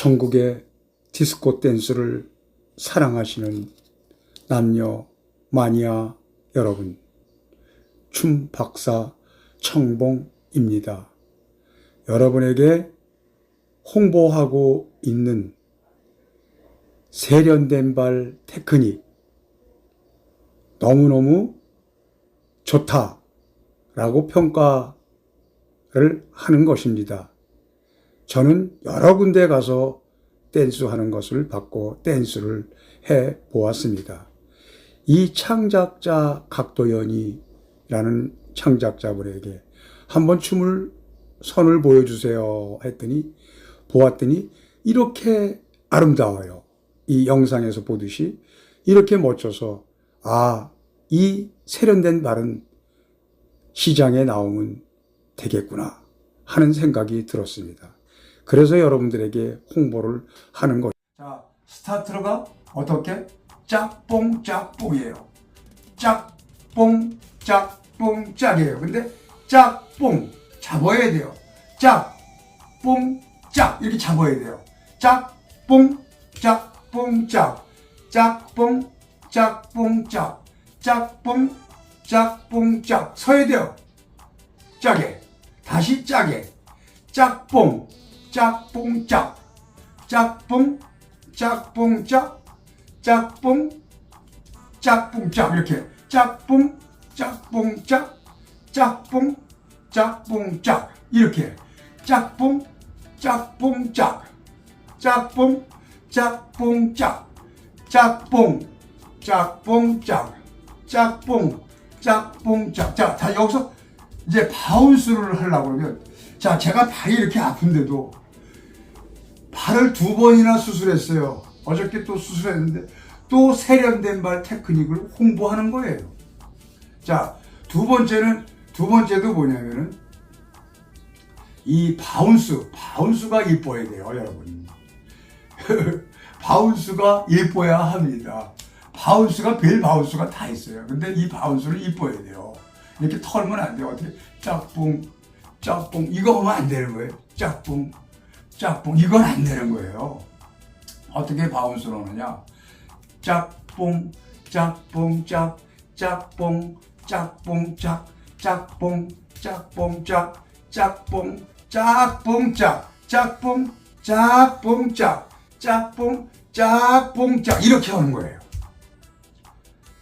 천국의 디스코 댄스를 사랑하시는 남녀 마니아 여러분, 춤 박사 청봉입니다. 여러분에게 홍보하고 있는 세련된 발 테크닉 너무너무 좋다라고 평가를 하는 것입니다. 저는 여러 군데 가서 댄스 하는 것을 받고 댄스를 해 보았습니다. 이 창작자 각도연이라는 창작자분에게 한번 춤을 선을 보여주세요 했더니 보았더니 이렇게 아름다워요. 이 영상에서 보듯이 이렇게 멋져서 아, 이 세련된 발은 시장에 나오면 되겠구나 하는 생각이 들었습니다. 그래서 여러분들에게 홍보를 하는 것. 자, 스타트가 어떻게? 짝뽕 짝뽕이에요. 짝뽕 짝뽕 짝이에요. 근데 짝뽕 잡아야 돼요. 짝뽕 짝 이렇게 잡아야 돼요. 짝뽕 짝뽕 짝 짝뽕 짝뽕 짝 짝뽕 짝뽕 짝 서야 돼요. 짜게 다시 짜게 짝뽕 짝뽕 짝. 짝뽕 짝뽕 짝 짝뽕 짝뽕 짝. 이렇게. 짝뽕 짝뽕 짝 짝뽕 짝뽕 짝. 이렇게. 짝뽕 짝뽕 짝. 짝뽕 짝뽕 짝. 짝뽕 짝뽕 짝. 짝뽕 짝뽕 짝. 자, 다 여기서 이제 바운스를 하려고 그러면 자, 제가 발이 이렇게 아픈데도 발을 두 번이나 수술했어요. 어저께 또 수술했는데 또 세련된 발 테크닉을 홍보하는 거예요. 자, 두 번째는 두 번째도 뭐냐면은 이 바운스, 바운스가 이뻐야 돼요, 여러분. 바운스가 예뻐야 합니다. 바운스가 별 바운스가 다 있어요. 근데 이 바운스를 이뻐야 돼요. 이렇게 털면 안 돼요. 어떻게 짝꿍, 짝꿍 이거 하면 안 되는 거예요. 짝꿍, 짝꿍 이건 안 되는 거예요. 어떻게 바운스를 하느냐? 짝뽕, 짝뽕, 짝, 짝뽕, 짝뽕, 짝, 짝뽕, 짝뽕, 짝, 짝뽕, 짝뽕, 짝, 짝뽕, 짝뽕, 짝, 짝뽕, 짝뽕, 짝 이렇게 하는 거예요.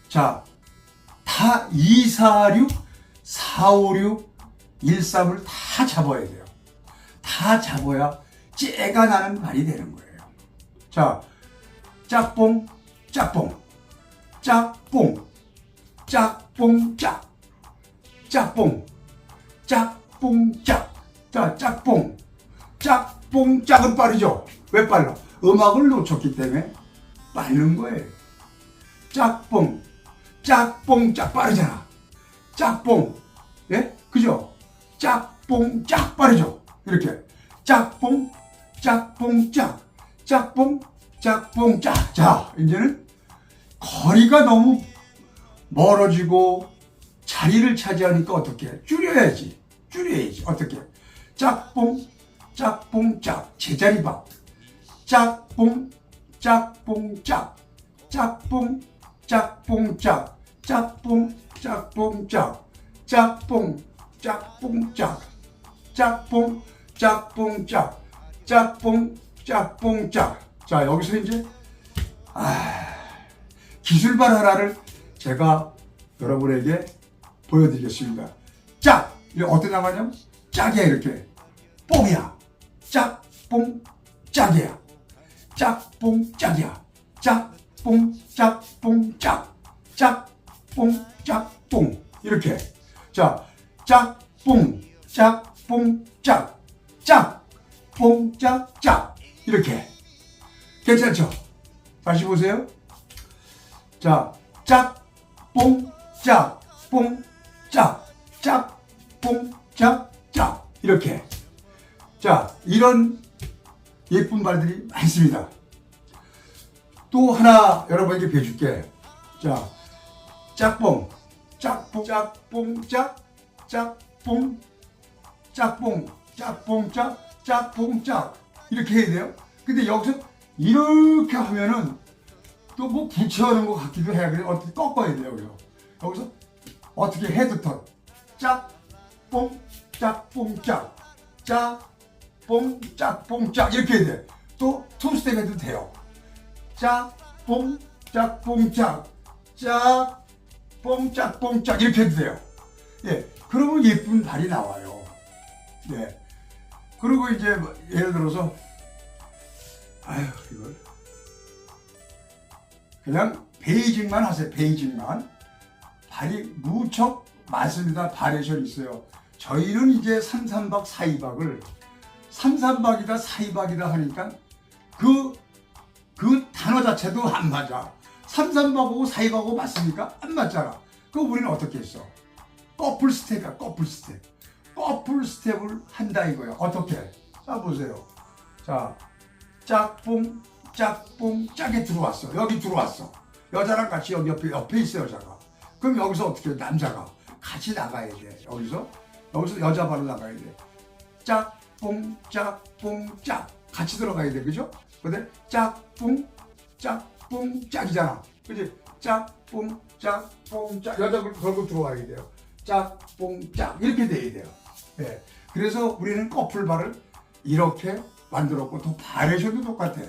자, 다 246, 456, 13을 다 잡아야 돼요. 다 잡아야 째가 나는 말이 되는 거예요. 자, 짝뽕, 짝뽕, 짝뽕, 짝뽕, 짝, 짝뽕, 짝뽕, 짝. 자, 짝뽕, 짝뽕, 짝은 빠르죠? 왜 빨라? 음악을 놓쳤기 때문에 빠른 거예요. 짝뽕, 짝뽕, 짝 빠르잖아. 짝뽕, 예? 그죠? 짝뽕, 짝 빠르죠? 이렇게. 짝뽕, 짝뽕, 짝. 짝뽕, 짝뽕, 짝. 자, 이제는 거리가 너무 멀어지고 자리를 차지하니까 어떻게? 줄여야지. 줄여야지. 어떻게? 짝뽕, 짝뽕, 짝. 제자리 박. 짝뽕, 짝뽕, 짝. 짝뽕, 짝뽕, 짝. 짝뽕, 짝뽕, 짝. 짝뽕, 짝뽕, 짝. 짝뽕, 짝뽕, 짝. 짝뽕, 짝뽕, 짝. 자, 여기서 이제, 아, 기술발 하나를 제가 여러분에게 보여드리겠습니다. 짝! 어떻게 나가냐면, 짝이야, 이렇게. 뽕이야. 짝, 뽕, 짝이야. 짝, 뽕, 짝이야. 짝, 뽕, 짝, 뽕, 짝. 짝, 뽕, 짝, 뽕. 이렇게. 자, 짝, 뽕, 짝, 뽕, 짝. 짝, 뽕, 짝, 짝. 이렇게. 괜찮죠? 다시 보세요. 자, 짝, 뽕, 짝, 뽕, 짝, 짝, 뽕, 짝, 짝. 이렇게. 자, 이런 예쁜 말들이 많습니다. 또 하나 여러분에게 배줄게. 자, 짝뽕, 짝뽕, 짝뽕, 짝, 짝뽕, 짝뽕, 짝뽕, 짝, 짝뽕, 짝. 이렇게 해야 돼요. 근데 여기서 이렇게 하면은 또뭐 붙여하는 것 같기도 해. 그래 어떻게 꺾어야 돼요, 여기서. 여기서 어떻게 헤드턴. 짝, 뽕, 짝, 뽕, 짝. 짝, 뽕, 짝. 이렇게 해야 돼. 또 투스텝 해도 돼요. 짝, 뽕, 짝, 뽕, 짝. 짝, 뽕, 짝, 뽕, 짝. 이렇게 해도 돼요. 예. 그러면 예쁜 발이 나와요. 예. 그리고 이제 뭐 예를 들어서 아유 이걸 그냥 베이징만 하세요. 베이징만 발이 무척 많습니다. 바리에이션 있어요. 저희는 이제 3, 3박 4, 2박을 3, 3박이다 4, 2박이다 하니까 그, 그 단어 자체도 안 맞아. 3, 3박하고 4, 2박하고 맞습니까? 안 맞잖아. 그 우리는 어떻게 했어? 커플 스텝이야, 커플 스텝. 커플 스텝을 한다 이거야. 어떻게? 자, 보세요. 자, 짝뽕, 짝뽕, 짝에 들어왔어. 여기 들어왔어. 여자랑 같이 여기 옆에, 옆에 있어, 여자가. 그럼 여기서 어떻게 해? 남자가 같이 나가야 돼. 여기서. 여기서 여자 바로 나가야 돼. 짝뽕, 짝뽕, 짝. 같이 들어가야 돼. 그죠? 근데 짝뽕, 짝뽕, 짝이잖아. 그지? 짝뽕, 짝뽕, 짝. 여자 걸고 들어와야 돼요. 짝뽕, 짝. 이렇게 돼야 돼요. 예. 그래서 우리는 커플발을 이렇게 만들었고 또 바레이션도 똑같아.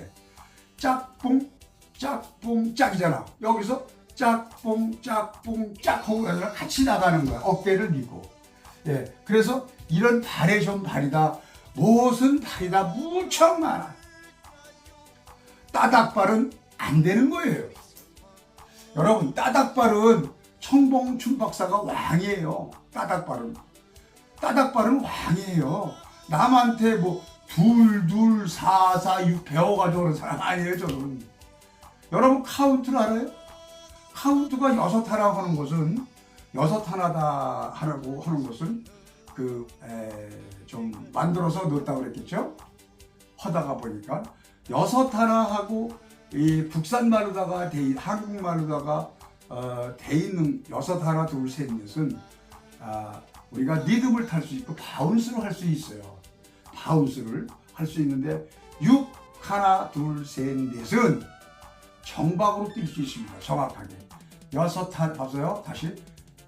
짝뽕, 짝뽕, 짝이잖아. 여기서 짝뽕, 짝뽕, 짝 하고 여자랑 같이 나가는 거야. 어깨를 미고. 예. 그래서 이런 바레이션 발이다. 무슨 발이다. 무척 많아. 따닥발은 안 되는 거예요. 여러분, 따닥발은 청봉춘 박사가 왕이에요. 따닥발은. 따닥발은 왕이에요. 남한테 뭐 둘, 둘, 사, 사, 육 배워가지고 그런 사람 아니에요, 저는. 여러분, 카운트를 알아요? 카운트가 여섯 하나 하는 것은, 여섯 하나다 하라고 하는 것은, 그, 에, 좀 만들어서 넣었다고 그랬겠죠? 하다가 보니까, 여섯 하나 하고, 이 국산말로다가 돼, 한국말로다가, 어, 돼 있는 여섯 하나, 둘, 셋, 넷은, 아, 우리가 리듬을 탈 수 있고 바운스로 할수 있어요. 바운스를 할 수 있는데 6 하나 둘셋 넷은 정박으로 뛸 수 있습니다. 정확하게 여섯 탄 봐서요. 다시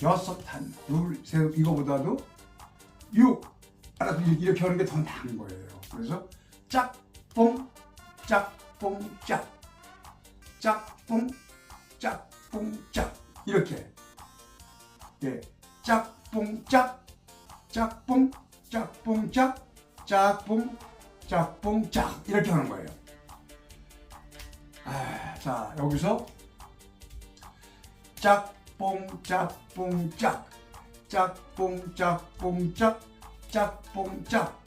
여섯 탄 둘셋 이거보다도 6 알아서 이렇게 하는 게 더 나은 거예요. 그래서 짝뽕 짝뽕 짝 짝뽕 짝뽕 짝 이렇게 예 짝뽕 짝 짝뽕 짝뽕 짝 짝뽕 짝뽕 짝 이렇게 하는 거예요. 아, 자 여기서 짝뽕 짝뽕 짝 짝뽕 짝뽕 짝 짝뽕 짝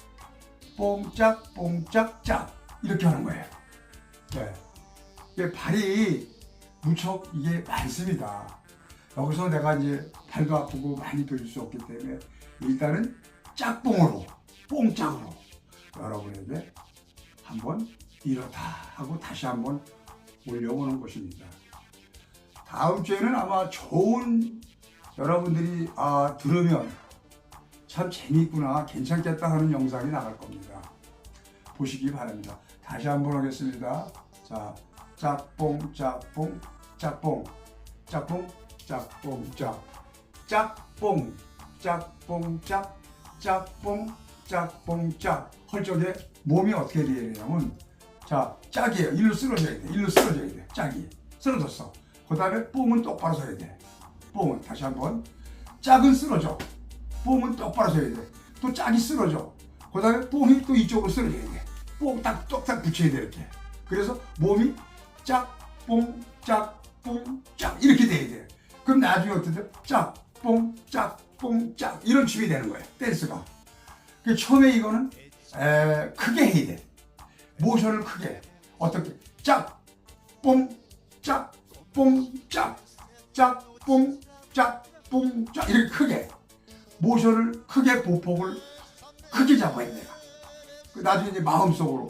뽕짝 뽕짝 짝 이렇게 하는 거예요. 네. 발이 무척 이게 많습니다. 여기서 내가 이제 발도 아프고 많이 들을 수 없기 때문에 일단은 짝뽕으로 뽕짝으로 여러분에게 한번 이렇다 하고 다시 한번 올려보는 것입니다. 다음 주에는 아마 좋은 여러분들이 아, 들으면 참 재미있구나 괜찮겠다 하는 영상이 나갈 겁니다. 보시기 바랍니다. 다시 한번 하겠습니다. 자, 짝뽕 짝뽕 짝뽕 짝뽕 짝뽕 짝 짝뽕 짝뽕 짝 짝뽕 짝뽕 짝 할 적에 몸이 어떻게 돼야 되냐면 자 짝이에요. 일로 쓰러져야 돼. 일로 쓰러져야 돼. 짝이 쓰러졌어. 그 다음에 뽕은 똑바로 서야 돼. 뽕은 다시 한번 짝은 쓰러져. 뽕은 똑바로 서야 돼. 또 짝이 쓰러져. 그 다음에 뽕이 또 이쪽으로 쓰러져야 돼. 뽕 딱 똑딱 붙여야 돼 이렇게. 그래서 몸이 짝, 뽕, 짝, 뽕, 짝 이렇게 돼야 돼. 그럼 나중에 어떻게 돼? 짝, 뽕, 짝, 뽕, 짝 이런 춤이 되는 거예요. 댄스가. 그 처음에 이거는 에, 크게 해야 돼. 모션을 크게. 어떻게? 짝, 뽕, 짝, 뽕, 짝, 짝, 이렇게 크게. 모션을 크게 보폭을 크게 잡아야 돼. 그 나중에 이제 마음속으로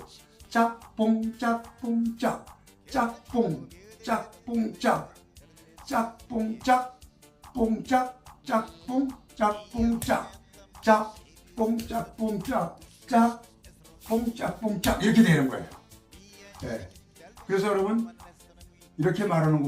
짝뽕 짝뽕 짝 짝뽕 짝뽕 짝 짝뽕 짝 뽕 짝 짝뽕 짝뽕 짝 짝뽕 짝 뽕 짝 짝뽕 짝 뽕 짝 이렇게 되는 거예요. 예. 그래서 여러분 이렇게 말하는 거